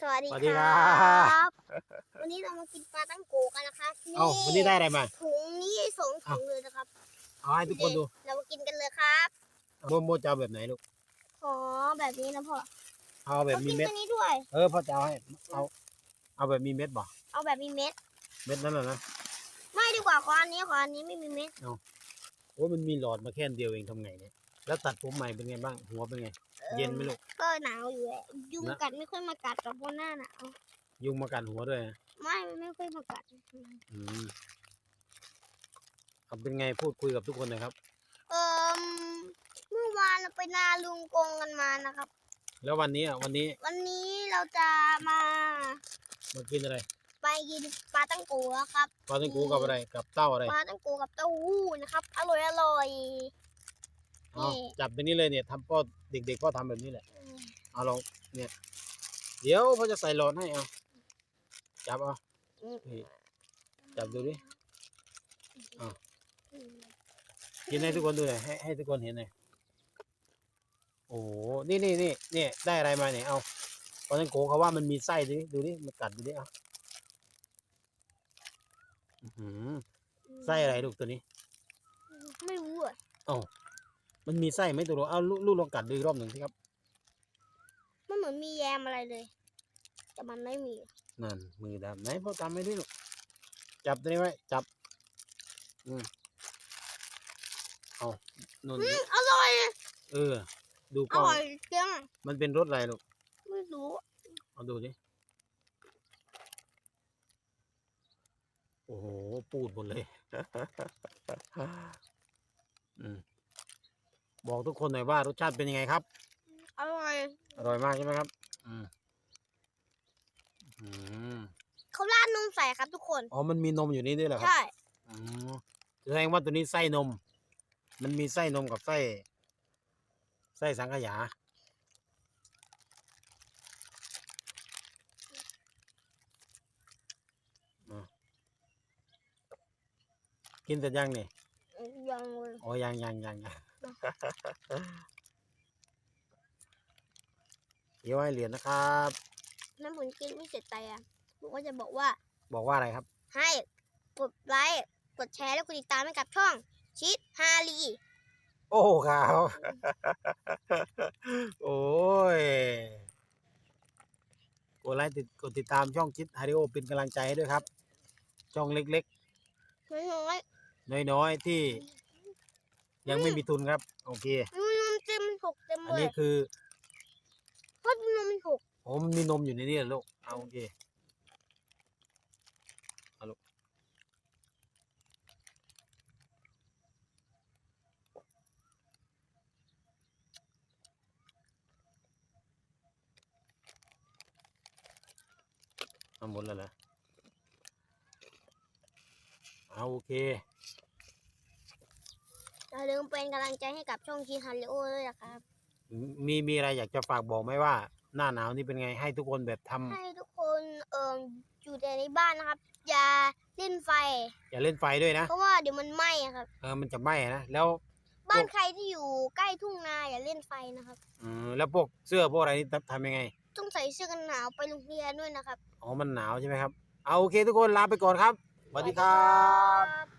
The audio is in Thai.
สวัสดีสวัสดีคครรัับ วันนี้เรามากินปลาตั้งโกกันนะคะเอ้าวันนี้ได้อะไรมา ถุงนี้สองถุงเลยนะครับเอาให้ทุกคนดูเรามากินกันเลยครับ โมโมจะเอาแบบไหนลูก ขอแบบนี้นะพ่อเอาแบบเอามีกินเม็ด ตัวนี้ด้วย เออพ่อจะเอาให้ เอา เอาแบบมีเม็ดบ่ เอาแบบมีเม็ด เม็ดนั่นแหละนะ ไม่ดีกว่าขออันนี้ขออันนี้ไม่มีเม็ด โอ้มันมีหลอดมาแค่อันเดียวเองทำไงเนี่ย แล้วตัดผมใหม่เป็นไงบ้าง หัวเป็นไง เย็นไหมลูก ก็หนาวอยู่แหละยุงนะ กัดไม่ค่อยมากัดกับพวกหน้าหนาวยุงมากัดหัวด้วยนะไม่มันไม่ค่อยมากัด อืมเอาเป็นไงพูดคุยกับทุกคนหน่อยครับ เอ่มเมื่อวานเราไปนาลุงกงกันมานะครับ แล้ววันนี้อะวันนี้วันนี้เราจะมามากินอะไรไปกินปลาตั้งโกแล้วครับ ปลาตังกูกับอะไรกับเต้าอะไร ปลาตั้งโกกับเต้าหู้นะครับ อร่อยอร่อย เอานี่จับตัวนี้เลยเนี่ยทำพ่อเด็กๆพ่อทำแบบนี้แหละเอาลองเนี่ยเดี๋ยวพ่อจะใส่หลอดให้เอาจับเอานี่จับดูดิกินให้ทุกคนดูหน่อยให้ให้ทุกคนเห็นหน่อยโอ้โหนี่นี่นี่นี่ได้อะไรมาเนี่ยเอาตอนนั้นโกเขาว่ามันมีไส้ดิดูดิมันกัดดูดิเอาอื้อหือไส้อะไรลูกตัวนี้ ไม่รู้อะ มันมีไส้ไหมตัวลูกเอาลูกลูกลองกัดดูอีกรอบหนึ่งสิครับ มันเหมือนมีแยมอะไรเลย แต่มันไม่มี นั่น มือดำไหนพ่อทำให้ดิลูกจับตัวนี้ไว้ จับ อืมเอานนอืมอร่อยเออ ดูอกล้องร่อยจังมันเป็นรสอะไรลูกไม่รู้เอาดูดิโอ้โห ปูดหมดเลย อืม บอกทุกคนหน่อยว่ารสชาติเป็นยังไงครับ อร่อยอร่อยมากใช่ไหมครับอืมอืมเขาราดนมใส่ครับทุกคน อ๋อมันมีนมอยู่นี่ด้วยเหรอครับใช่ อ๋อแสดงว่าตัวนี้ไส้นม มันมีไส้นมกับไส้ ไส้สังขยาอะกินแต่ยังนี่ยังเลย อ๋อยังยังยังยัง เดี๋ยวให้เหรียญนะครับ น้ำผลกินไม่เสร็จใจอะผมก็จะบอกว่า บอกว่าอะไรครับ ให้กดไลค์ กดแชร์ และกดติดตามให้กับช่อง ชิดฮารี โอ้ครับ โอ้ย กดไลค์ติดกดติดตามช่องคิดฮาริโอเป็นกำลังใจให้ด้วยครับ ช่องเล็กน้อยๆน้อยๆที่ ยังไม่มีทุนครับ โอเคๆนมเต็มหกเต็มอันเลนี้ยคือเพราะนมมันหกโอ้มันมีนมอยู่ในนี้เหรอลูกเอาโอเคเอาลูกเอาหมดแล้วเหรอเอาโอเค อย่าลืมเป็นกำลังใจให้กับช่องชิดฮารีโอด้วยนะครับ มีมีอะไรอยากจะฝากบอกไหมว่า หน้าหนาวนี่เป็นไงให้ทุกคนแบบทำให้ทุกคนเอ่ออยู่แต่ในบ้านนะครับ อย่าเล่นไฟ อย่าเล่นไฟด้วยนะเพราะว่าเดี๋ยวมันไหม้อะครับ เออมันจะไหม้นะแล้วบ้านใครที่อยู่ใกล้ทุ่งนาอย่าเล่นไฟนะครับอืมแล้วพวกเสื้อพวกอะไรนี่ทำทำยังไงต้องใส่เสื้อกันหนาวไปโรงเรียนด้วยนะครับ อ๋อมันหนาวใช่ไหมครับ เอาโอเคทุกคนลาไปก่อนครับสวัสดีครับบ๊ายบาย